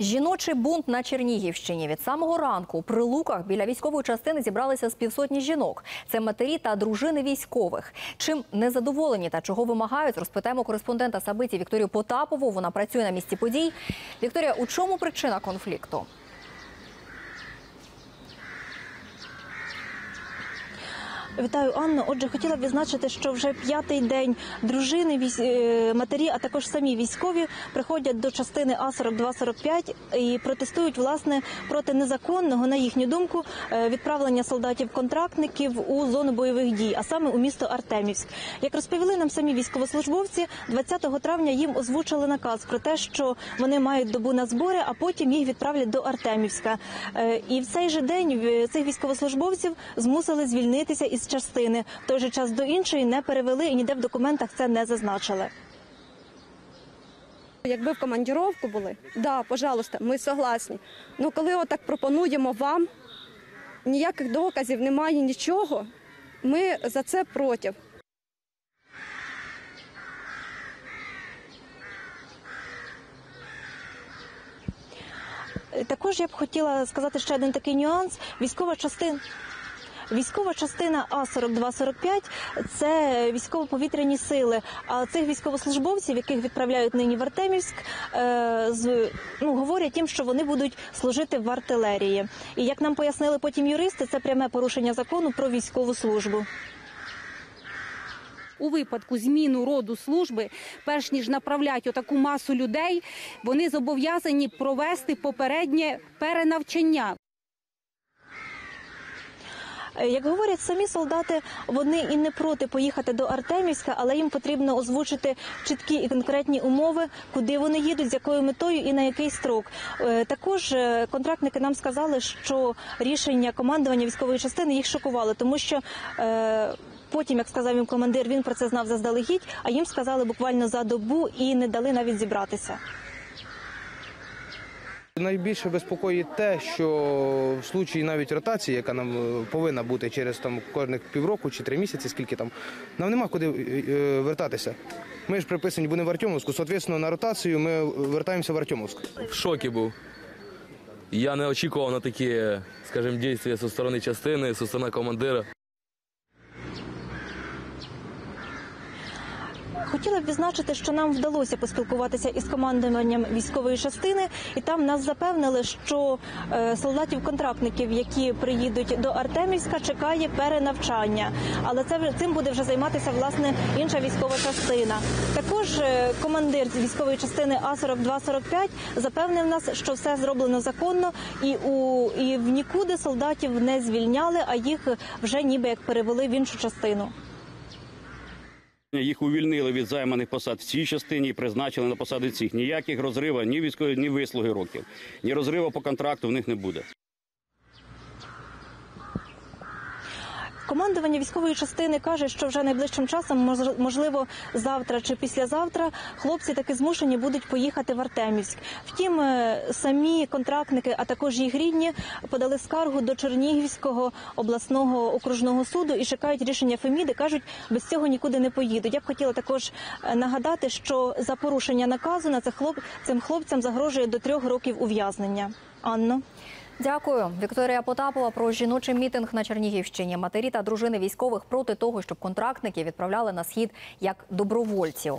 Жіночий бунт на Чернігівщині від самого ранку у прилуках біля військової частини зібралися з півсотні жінок. Це матері та дружини військових. Чим незадоволені та чого вимагають, розпитаємо кореспондента Сабиті Вікторію Потапову. Вона працює на місці подій. Вікторія, у чому причина конфлікту? Вітаю, Анно. Отже, хотіла б відзначити, що вже п'ятий день дружини, військ... е, матері, а також самі військові приходять до частини А 42-45 і протестують власне проти незаконного, на їхню думку, е, відправлення солдатів-контрактників у зону бойових дій, а саме у місто Артемівськ. Як розповіли нам самі військовослужбовці, 20 травня їм озвучили наказ про те, що вони мають добу на збори, а потім їх відправлять до Артемівська. Е, І в цей же день цих військовослужбовців змусили звільнитися із частини. В той же час до іншої не перевели і ніде в документах це не зазначили. Якби в командіровку були, да, пожалуйста, ми согласні. Ну коли отак пропонуємо вам, ніяких доказів немає, нічого. Ми за це проти. Також я б хотіла сказати ще один такий нюанс. Військова частина. Військова частина А 4245 – це військово-повітряні сили. А цих військовослужбовців, яких відправляють нині в Артемівськ, е, ну, говорять їм, що вони будуть служити в артилерії. І як нам пояснили потім юристи, це пряме порушення закону про військову службу. у випадку зміну роду служби, перш ніж направляти отаку масу людей, вони зобов'язані провести попереднє перенавчання. Е, Як говорять самі солдати, вони і не проти поїхати до Артемівська, але їм потрібно озвучити чіткі і конкретні умови, куди вони їдуть, з якою метою і на який строк. Е, Також е, контрактники нам сказали, що рішення командування військової частини їх шокувало, тому що. Потім, як сказав їм командир, він про це знав заздалегідь, а їм сказали буквально за добу і не дали навіть зібратися. Найбільше безпокоїть те, що в случаї навіть ротації, яка нам е, повинна бути через там кожних півроку чи три місяці, скільки там, нам нема куди е, е, вертатися. Ми ж приписані будемо в Артемовську, соответственно, на ротацію ми вертаємося в Артемовськ. в шокі був. Я не очікував на такі, скажімо, дії зі сторони частини, зі сторони командира. Хотіла б відзначити, що нам вдалося поспілкуватися із командуванням військової частини, і там нас запевнили, що е, солдатів-контрактників, які приїдуть до Артемівська, чекає перенавчання. Але це цим буде вже займатися власне інша військова частина. Також е, командир з військової частини А 4245 запевнив нас, що все зроблено законно, і у і в нікуди солдатів не звільняли, а їх вже ніби як перевели в іншу частину. Їх увільнили від займаних посад в цій частині і призначили на посади цих. Ніяких розривів, ні військової, ні вислуги років, ні розриву по контракту в них не буде. Командування військової частини каже, що вже найближчим часом, мож- можливо, завтра чи післязавтра, хлопці таки змушені будуть поїхати в Артемівськ. Втім, е, самі контрактники, а також їх рідні, подали скаргу до Чернігівського обласного окружного суду і чекають рішення Феміди. кажуть, без цього нікуди не поїдуть. Я б хотіла також е, нагадати, що за порушення наказу на цих хлоп... цим хлопцям загрожує до трьох років ув'язнення. Анно. Дякую. Вікторія Потапова про жіночий мітинг на Чернігівщині. Матері та дружини військових проти того, щоб контрактники відправляли на схід як добровольців.